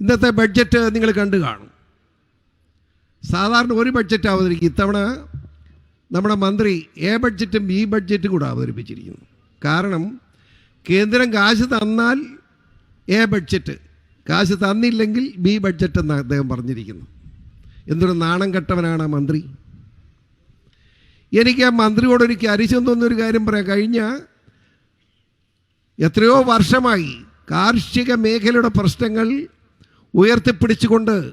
ഇന്നത്തെ ബഡ്ജറ്റ് നിങ്ങൾ കണ്ടു കാണും. സാധാരണ ഒരു ബഡ്ജറ്റ് അവതരിക്കും ഇത്തവണ നമ്മുടെ മന്ത്രി എ ബഡ്ജറ്റും ബി ബഡ്ജറ്റും കൂടെ അവതരിപ്പിച്ചിരിക്കുന്നു. കാരണം കേന്ദ്രം കാശ് തന്നാൽ എ ബഡ്ജറ്റ് കാശ് തന്നില്ലെങ്കിൽ ബി ബഡ്ജറ്റ് എന്ന് അദ്ദേഹം പറഞ്ഞിരിക്കുന്നു. എന്തൊരു നാണം കെട്ടവനാണ് ആ മന്ത്രി. എനിക്ക് ആ മന്ത്രിയോട് എനിക്ക് അരിശം തോന്നുന്നൊരു കാര്യം പറയാം. കഴിഞ്ഞ എത്രയോ വർഷമായി കാർഷിക മേഖലയുടെ പ്രശ്നങ്ങൾ ഉയർത്തിപ്പിടിച്ചുകൊണ്ട്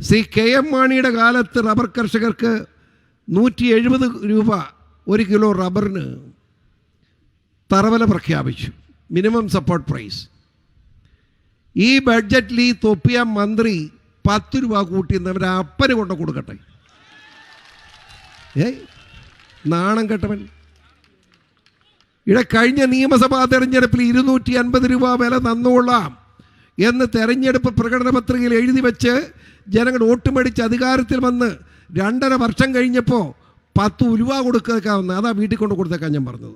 ശ്രീ കെ എം മാണിയുടെ കാലത്ത് റബ്ബർ കർഷകർക്ക് നൂറ്റി എഴുപത് രൂപ ഒരു കിലോ റബ്ബറിന് തറവല പ്രഖ്യാപിച്ചു. Minimum support price. ഈ ബഡ്ജറ്റിൽ ഈ തൊപ്പിയ മന്ത്രി പത്ത് രൂപ കൂട്ടി അവരെ അപ്പന് കൊണ്ട് കൊടുക്കട്ടെ. ഏ നാണം കെട്ടവൻ. ഇവിടെ കഴിഞ്ഞ നിയമസഭാ തെരഞ്ഞെടുപ്പിൽ ഇരുന്നൂറ്റി അൻപത് രൂപ വില തന്നുകൊള്ളാം. എന്ന് തെരഞ്ഞെടുപ്പ് പ്രകടന പത്രികയിൽ എഴുതി വെച്ച് ജനങ്ങൾ വോട്ട് മേടിച്ച് അധികാരത്തിൽ വന്ന് രണ്ടര വർഷം കഴിഞ്ഞപ്പോൾ പത്ത് ഉരുവ കൊടുത്തേക്കാവുന്ന അതാ വീട്ടിൽ കൊണ്ട് കൊടുത്തേക്കാൻ ഞാൻ പറഞ്ഞത്.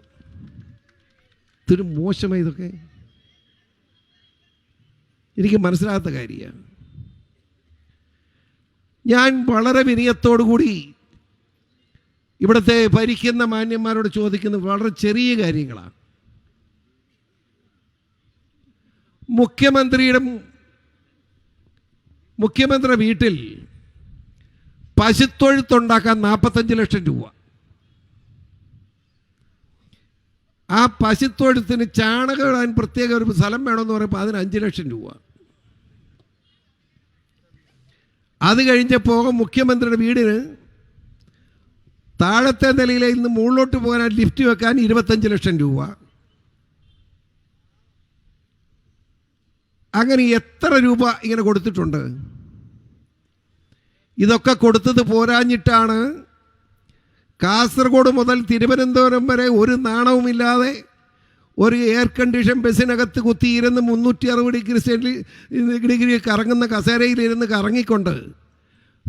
ഇതൊരു മോശമായി ഇതൊക്കെ. എനിക്ക് മനസ്സിലാകാത്ത കാര്യമാണ്. ഞാൻ വളരെ കൂടി ഇവിടുത്തെ ഭരിക്കുന്ന മാന്യന്മാരോട് ചോദിക്കുന്നത് വളരെ ചെറിയ കാര്യങ്ങളാണ്. മുഖ്യമന്ത്രിയുടെ മുഖ്യമന്ത്രിയുടെ വീട്ടിൽ പശുത്തൊഴുത്തുണ്ടാക്കാൻ നാൽപ്പത്തഞ്ച് ലക്ഷം രൂപ. ആ പശുത്തൊഴുത്തിന് ചാണകം ഇടാൻ പ്രത്യേക ഒരു സ്ഥലം വേണമെന്ന് പറയുമ്പോൾ അതിന് അഞ്ച് ലക്ഷം രൂപ. അത് കഴിഞ്ഞപ്പോൾ മുഖ്യമന്ത്രിയുടെ വീടിന് താഴത്തെ നിലയിലെ ഇന്ന് മുകളിലോട്ട് പോകാൻ ലിഫ്റ്റ് വെക്കാൻ ഇരുപത്തഞ്ച് ലക്ഷം രൂപ. അങ്ങനെ എത്ര രൂപ ഇങ്ങനെ കൊടുത്തിട്ടുണ്ട്? ഇതൊക്കെ കൊടുത്തത് പോരാഞ്ഞിട്ടാണ് കാസർഗോഡ് മുതൽ തിരുവനന്തപുരം വരെ ഒരു നാണവുമില്ലാതെ ഒരു എയർ കണ്ടീഷൻ ബസ്സിനകത്ത് കുത്തിയിരുന്ന് മുന്നൂറ്റി അറുപത് ഡിഗ്രി ഡിഗ്രി കറങ്ങുന്ന കസേരയിലിരുന്ന് കറങ്ങിക്കൊണ്ട്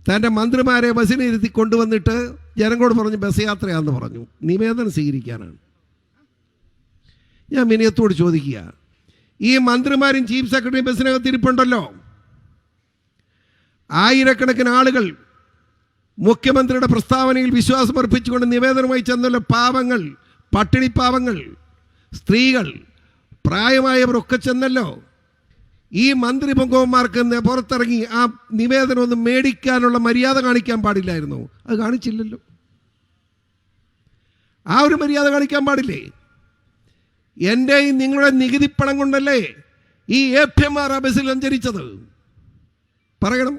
തന്റെ മന്ത്രിമാരെ ബസ്സിനിരുത്തി കൊണ്ടുവന്നിട്ട് ജനങ്ങളോട് പറഞ്ഞു ബസ് യാത്രയാണെന്ന് പറഞ്ഞു. നിവേദനം സ്വീകരിക്കാനാണ്. ഞാൻ വിനയത്തോട് ചോദിക്കുക ഈ മന്ത്രിമാരും ചീഫ് സെക്രട്ടറി ബസ്സിനകത്ത് ഇരിപ്പുണ്ടല്ലോ. ആയിരക്കണക്കിന് ആളുകൾ മുഖ്യമന്ത്രിയുടെ പ്രസ്താവനയിൽ വിശ്വാസം അർപ്പിച്ചുകൊണ്ട് നിവേദനമായി ചെന്നല്ലോ. പാവങ്ങൾ പട്ടിണി പാവങ്ങൾ സ്ത്രീകൾ പ്രായമായവരൊക്കെ ചെന്നല്ലോ. ഈ മന്ത്രി പൊങ്കവന്മാർക്ക് പുറത്തിറങ്ങി ആ നിവേദനം ഒന്ന് മേടിക്കാനുള്ള മര്യാദ കാണിക്കാൻ പാടില്ലായിരുന്നു. അത് കാണിച്ചില്ലല്ലോ. ആ ഒരു മര്യാദ കാണിക്കാൻ പാടില്ലേ? എന്റെയും നിങ്ങളുടെ നികുതി പണം കൊണ്ടല്ലേ ഈ എ പി എം ആർ ആ ബസ്സിൽ സഞ്ചരിച്ചത്? പറയണം.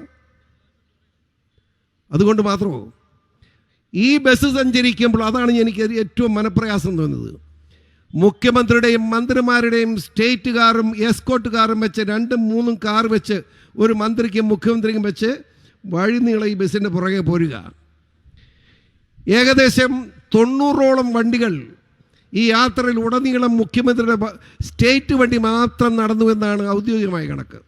അതുകൊണ്ട് മാത്രമോ? ഈ ബസ് സഞ്ചരിക്കുമ്പോൾ അതാണ് എനിക്ക് ഏറ്റവും മനപ്രയാസം തോന്നുന്നത് മുഖ്യമന്ത്രിയുടെയും മന്ത്രിമാരുടെയും സ്റ്റേറ്റ് കാറും എസ്കോട്ട് വെച്ച് രണ്ടും മൂന്നും കാർ വെച്ച് ഒരു മന്ത്രിക്കും മുഖ്യമന്ത്രിക്കും വെച്ച് വഴി വഴിനീള ഈ ബസ്സിന്റെ പുറകെ പോരുക. ഏകദേശം തൊണ്ണൂറോളം വണ്ടികൾ ഈ യാത്രയിൽ ഉടനീളം മുഖ്യമന്ത്രിയുടെ സ്റ്റേറ്റ് വണ്ടി മാത്രം നടന്നു എന്നാണ് ഔദ്യോഗികമായ കണക്ക്.